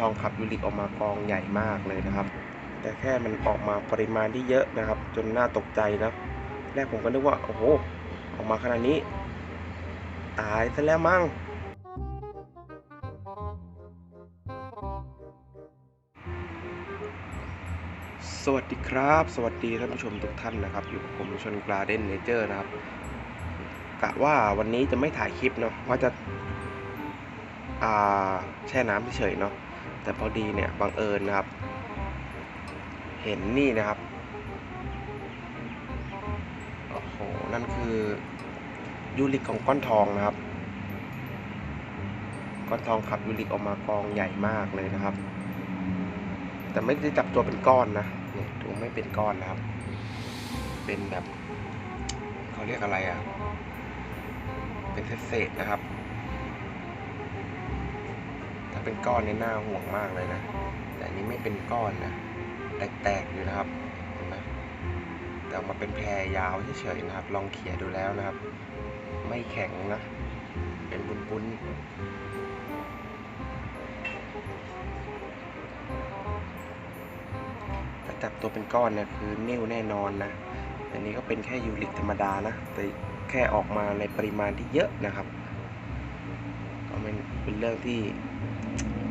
ทองขับยูริกออกมากองใหญ่มากเลยนะครับ แต่แค่มันออกมาปริมาณที่เยอะนะครับ จนน่าตกใจนะแรกผมก็นึกว่าโอ้โหออกมาขนาดนี้ ตายซะแล้วมั้งสวัสดีครับ สวัสดีท่านผู้ชมทุกท่านนะครับ อยู่กับผมชนกราเดนเนเจอร์นะครับกะว่าวันนี้จะไม่ถ่ายคลิปเนาะว่าจะอ่าแช่น้ำเฉยเนาะ แต่พอดีเนี่ยบังเอิญนะครับ เห็นนี่นะครับโอ้โหนั่นคือยูริกของก้อนทองนะครับ ก้อนทองขับยูริกออกมากองใหญ่มากเลยนะครับ แต่ไม่ได้จับตัวเป็นก้อนนะเนี่ยดูไม่เป็นก้อนนะครับ เป็นแบบเขาเรียกอะไรอะ่ะ เป็นเศษๆนะครับาเป็นก้อนนี่น่าห่วงมากเลยนะ แต่อันนี้ไม่เป็นก้อนนะ แตกๆอยู่นะครับเห็นไหมแต่ออกมาเป็นแพรยาวเฉยๆนะครับ ลองเขี่ยดูแล้วนะครับ ไม่แข็งนะ เป็นปุ้นๆถ้าจับตัวเป็นก้อนเนี่ยคือนิ่วแน่นอนนะ อันนี้ก็เป็นแค่ยูริกธรรมดานะ แต่แค่ออกมาในปริมาณที่เยอะนะครับ ก็เป็นเรื่องที่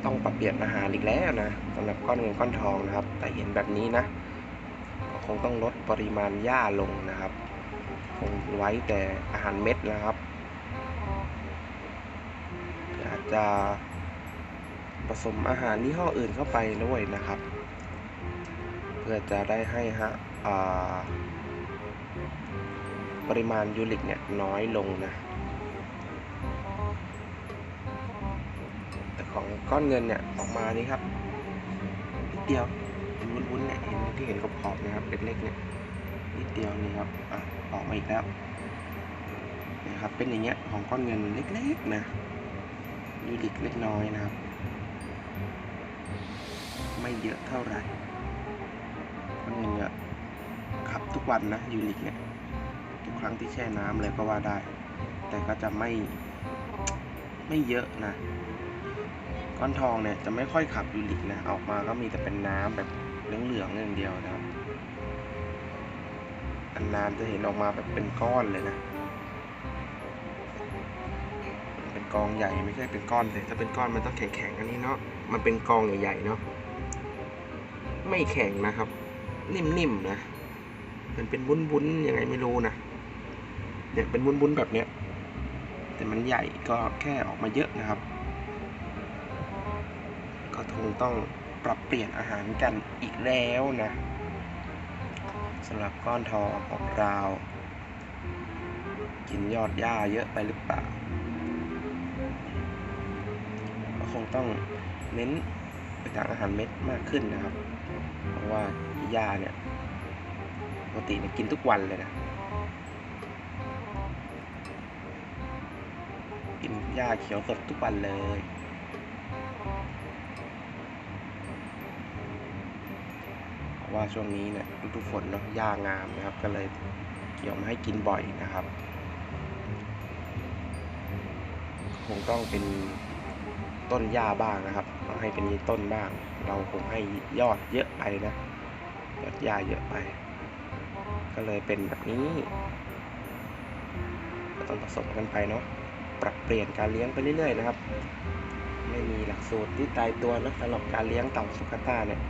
ต้องปรับเปลี่ยนอาหารอีกแล้วนะสำหรับก้อนเงินก้อนทองนะครับ แต่เห็นแบบนี้นะก็คงต้องลดปริมาณหญ้าลงนะครับ คงไว้แต่อาหารเม็ดนะครับอาจจะผสมอาหารยี่ห้ออื่นเข้าไปด้วยนะครับ เพื่อจะได้ให้ฮะปริมาณยูริกเนี่ยน้อยลงนะ ของก้อนเงินเนี่ยออกมานี่ครับนิดเดียววุ้นๆเนี่ยเห็นที่เห็นขอบๆนะครับเล็กๆเนี่ยนิดเดียวนี่ครับอะออกมาอีกแล้วนะครับเป็นอย่างเงี้ยของก้อนเงินเล็กๆนะยูริกเล็กน้อยนะครับ ไม่เยอะเท่าไหร่ก้อนเงินเนี่ยขับทุกวันนะยูริกเนี่ยทุกครั้งที่แช่น้ำเลยก็ว่าได้ แต่ก็จะไม่ไม่เยอะนะ ก้อนทองเนี่ยจะไม่ค่อยขับยูริกนะ ออกมาก็มีแต่เป็นน้ำแบบเหลืองๆอย่างเดียวนะครับ อันนานจะเห็นออกมาแบบเป็นก้อนเลยนะ เป็นกองใหญ่ไม่ใช่เป็นก้อนเลยถ้าเป็นก้อนมันต้องแข็งๆอันนี้เนาะ มันเป็นกองใหญ่ๆเนาะ ไม่แข็งนะครับ นิ่มๆนะ มันเป็นวุ้นๆยังไงไม่รู้นะ เนี่ยเป็นวุ้นๆแบบเนี้ย แต่มันใหญ่ก็แค่ออกมาเยอะนะครับ ก็คงต้องปรับเปลี่ยนอาหารกันอีกแล้วนะสำหรับก้อนทองของเรา กินยอดหญ้าเยอะไปหรือเปล่าก็คงต้องเน้นไปทางอาหารเม็ดมากขึ้นนะครับ เพราะว่าหญ้าเนี่ยปกติเนี่ยกินทุกวันเลยนะกินหญ้าเขียวสดทุกวันเลย ว่าช่วงนี้เนี่ยฤดูฝนเนาะหญ้างามนะครับ ก็เลยเกี่ยวมาให้กินบ่อยนะครับ คงต้องเป็นต้นหญ้าบ้างนะครับต้องให้เป็นต้นบ้าง เราคงให้ยอดเยอะไปนะยอดหญ้าเยอะไป ก็เลยเป็นแบบนี้ก็ต้องผสมกันไปเนาะปรับเปลี่ยนการเลี้ยงไปเรื่อยๆนะครับ ไม่มีหลักสูตรที่ตายตัวนะสำหรับการเลี้ยงเต่าสุกาต้าเนี่ย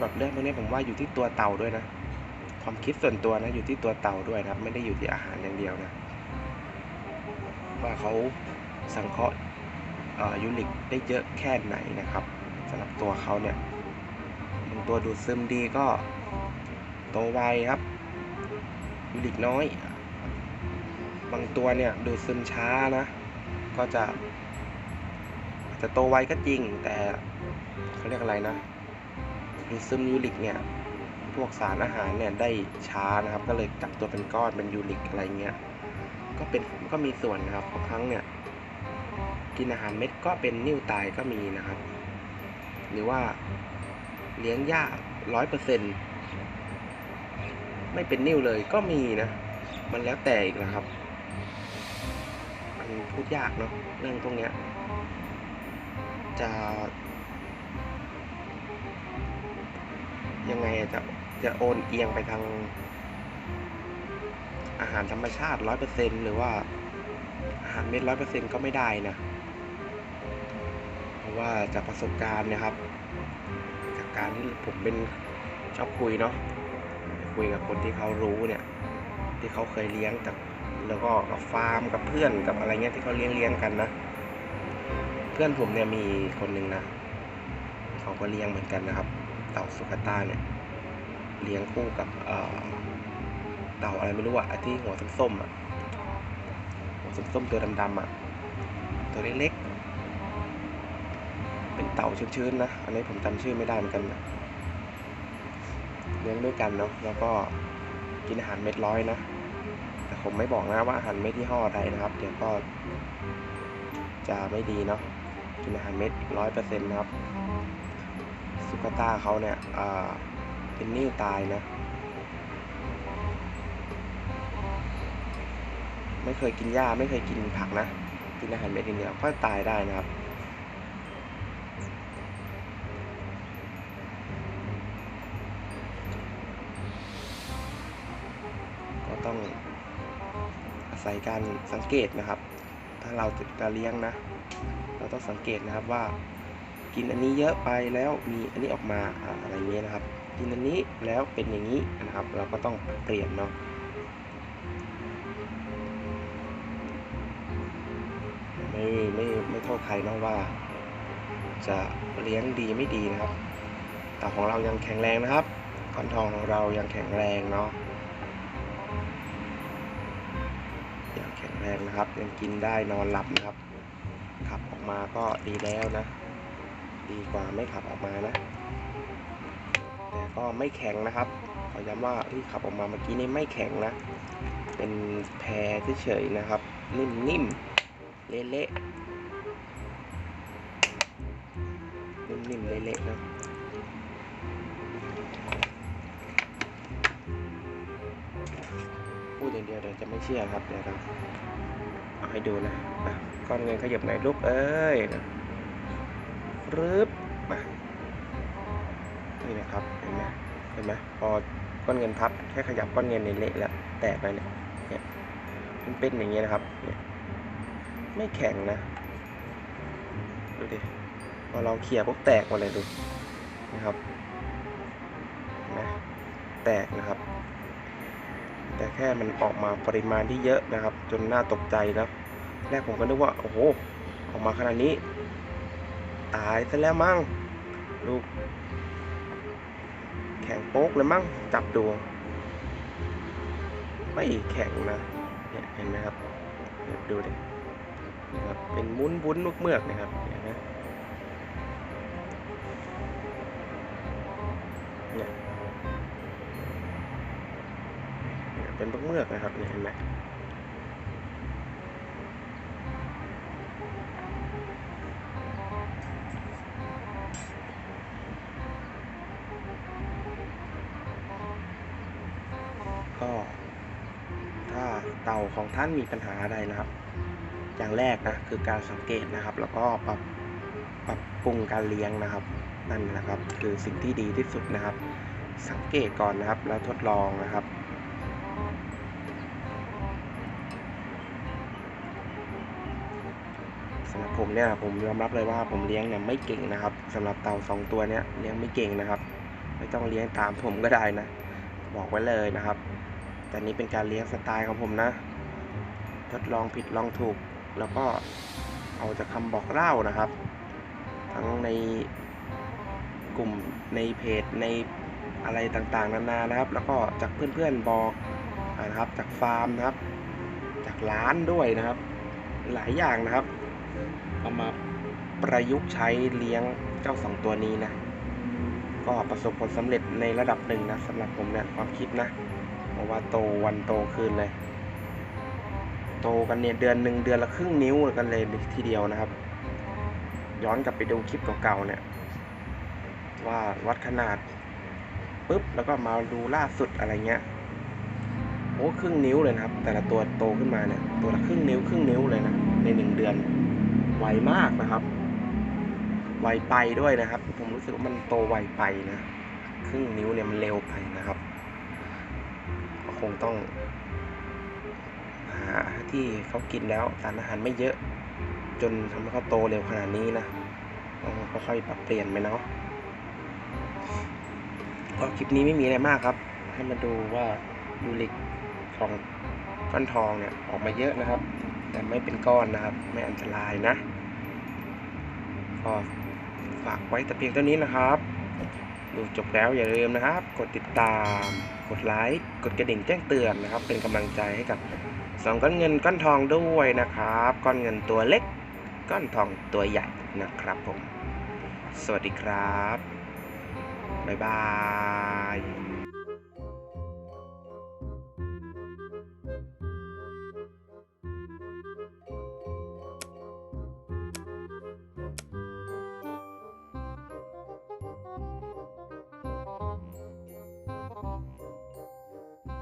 สำหรับเรื่องพวกนี้ผมว่าอยู่ที่ตัวเต่าด้วยนะ ความคิดส่วนตัวนะอยู่ที่ตัวเต่าด้วยนะครับไม่ได้อยู่ที่อาหารอย่างเดียวนะว่าเขาสังเคราะห์ยูริกได้เยอะแค่ไหนนะครับสำหรับตัวเขาเนี่ยบางตัวดูดซึมดีก็โตไวครับยูริกน้อย บางตัวเนี่ยดูดซึมช้านะ ก็จะอาจจะโตไวก็จริงแต่เขาเรียกอะไรนะ ดูดซึมยูริกเนี่ยพวกสารอาหารเนี่ยได้ช้านะครับ ก็เลยจับตัวเป็นก้อนเป็นยูริกอะไรเงี้ยก็เป็นก็มีส่วนนะครับบางครั้งเนี่ยกินอาหารเม็ดก็เป็นนิ่วตายก็มีนะครับ หรือว่าเลี้ยงยาร้อยเปอร์เซ็นไม่เป็นนิ่วเลยก็มีนะ มันแล้วแต่อีกนะครับ มันพูดยากเนาะเรื่องพวกเนี้ยจะ ยังไงจะจะโอนเอียงไปทางอาหารธรรมชาติร้อยเปอร์เซ็นหรือว่าอาหารเม็ดร้อยเปอร์เซ็นก็ไม่ได้นะ เพราะว่าจากประสบการณ์นะครับ จากการที่ผมเป็นชอบคุยเนาะคุยกับคนที่เขารู้เนี่ย ที่เขาเคยเลี้ยงจากแล้วก็กับฟาร์มกับเพื่อนกับอะไรเงี้ยที่เขาเลี้ยงเลี้ยงกันนะ เพื่อนผมเนี่ยมีคนหนึ่งนะเขาก็เลี้ยงเหมือนกันนะครับ เต่าสุกาต้าเนี่ยเลี้ยงคู่กับเต่าอะไรไม่รู้อะที่หัวส้มๆอะหัวส้มๆตัวดำๆอะตัวเล็กๆเป็นเต่าชื้นๆนะอันนี้ผมจำชื่อไม่ได้เหมือนกันนะเลี้ยงด้วยกันเนาะแล้วก็กินอาหารเม็ดร้อยนะแต่ผมไม่บอกนะว่าอาหารเม็ดที่ห่อใดนะครับ เดี๋ยวก็จะไม่ดีเนาะกินอาหารเม็ดร้อยเปอร์เซ็นต์นะครับ สุกาตาเขาเนี่ยเป็นนิ่วตายนะ ไม่เคยกินหญ้าไม่เคยกินผักนะ กินอาหารเม็ดอย่างเดียวก็ตายได้นะครับก็ต้องอาศัยการสังเกตนะครับ ถ้าเราจะเลี้ยงนะ เราต้องสังเกตนะครับว่า กินอันนี้เยอะไปแล้วมีอันนี้ออกมาอะไรเงี้ยนะครับ กินอันนี้แล้วเป็นอย่างนี้นะครับ เราก็ต้องเปลี่ยนเนาะไม่ไม่ไม่โทษใครเนาะว่า จะเลี้ยงดีไม่ดีนะครับเต่าของเรายังแข็งแรงนะครับขอนทองของเรายังแข็งแรงเนาะยังแข็งแรงนะครับ ยังกินได้นอนหลับนะครับขับออกมาก็ดีแล้วนะ ดีกว่าไม่ขับออกมานะ แต่ก็ไม่แข็งนะครับขอย้ำว่าที่ขับออกมาเมื่อกี้นี้ไม่แข็งนะ เป็นแพรเฉยๆนะครับ นิ่มๆ เละๆ นิ่มๆ เละๆนะพูดอย่างเดียวเดี๋ยวจะไม่เชื่อครับเดี๋ยวเราเอาให้ดูนะอะก้อนเงินขยับไหนลูกเอ้ยนะ รึบมานี่นะครับเห็นไหมเห็นไหมพอก้อนเงินพับแค่ขยับก้อนเงินในเละแล้วแตกไปเนี่ยเนี่ยมันเป็นอย่างเงี้ยนะครับเนี่ยไม่แข็งนะดูดิพอเราเขี่ยปุ๊บแตกหมดเลยดูนะครับนไหมแตกนะครับ แต่แค่มันออกมาปริมาณที่เยอะนะครับ จนน่าตกใจนะแรกผมก็นึกว่าโอ้โหออกมาขนาดนี้ ตายซะแล้วมั้งลูก แข็งโป๊กเลยมั้งจับดู ไม่แข็งนะเนี่ยเห็นไหมครับเนี่ยดูดินะครับเป็นมุ้นวุ้นลูกเมือกนะครับเห็นไหมเนี่ยเนี่ยเป็นเมือกนะครับเนี่ยเห็นไหม ก็ถ้าเต่าของท่านมีปัญหาอะไรนะครับ อย่างแรกนะคือการสังเกตนะครับ แล้วก็ปรับปรับปรุงการเลี้ยงนะครับนั่นนะครับ คือสิ่งที่ดีที่สุดนะครับ สังเกตก่อนนะครับ แล้วทดลองนะครับสำหรับผมเนี่ยผมยอมรับเลยว่าผมเลี้ยงเนี่ยไม่เก่งนะครับสำหรับเต่าสองตัวเนี้ยเลี้ยงไม่เก่งนะครับ ไม่ต้องเลี้ยงตามผมก็ได้นะ บอกไว้เลยนะครับ แต่นี้เป็นการเลี้ยงสไตล์ของผมนะ ทดลองผิดลองถูก แล้วก็เอาจากคำบอกเล่านะครับ ทั้งในกลุ่มในเพจในอะไรต่างๆ นานานะครับ แล้วก็จากเพื่อนๆบอกนะครับ จากฟาร์มนะครับ จากร้านด้วยนะครับ หลายอย่างนะครับ เอามาประยุกต์ใช้เลี้ยงเจ้าสองตัวนี้นะ ก็ประสบผลสำเร็จในระดับหนึ่งนะสำหรับผมเนี่ยความคิดนะ ราะว่าโตวันโตคืนเลย โตกันเนี่ยเดือนหนึ่งเดือนละครึ่งนิ้วกันเลยทีเดียวนะครับ ย้อนกลับไปดูคลิปเก่าๆเนี่ย ว่าวัดขนาดปุ๊บแล้วก็มาดูล่าสุดอะไรเงี้ยโอ้ครึ่งนิ้วเลยนะครับ แต่ละตัวโตขึ้นมาเนี่ยตัวละครึ่งนิ้วครึ่งนิ้วเลยนะในหนึ่งเดือนไวมากนะครับไวไปด้วยนะครับ ผมรู้สึกว่ามันโตไวไปนะ ครึ่งนิ้วเนี่ยมันเร็วไปนะครับ คงต้องหาที่เขากินแล้วสารอาหารไม่เยอะ จนทำให้เขาโตเร็วขนาดนี้นะต้องค่อยๆปรับเปลี่ยนไปเนาะก็คลิปนี้ไม่มีอะไรมากครับ ให้มาดูว่ายูริกของก้อนทองเนี่ยออกมาเยอะนะครับ แต่ไม่เป็นก้อนนะครับ ไม่อันตรายนะ ก็ฝากไว้แต่เพียงเท่านี้นะครับ ดูจบแล้วอย่าลืมนะครับ กดติดตาม กดไลค์กดกระดิ่งแจ้งเตือนนะครับ เป็นกำลังใจให้กับสองก้อนเงินก้อนทองด้วยนะครับก้อนเงินตัวเล็กก้อนทองตัวใหญ่นะครับผม สวัสดีครับ บ๊ายบาย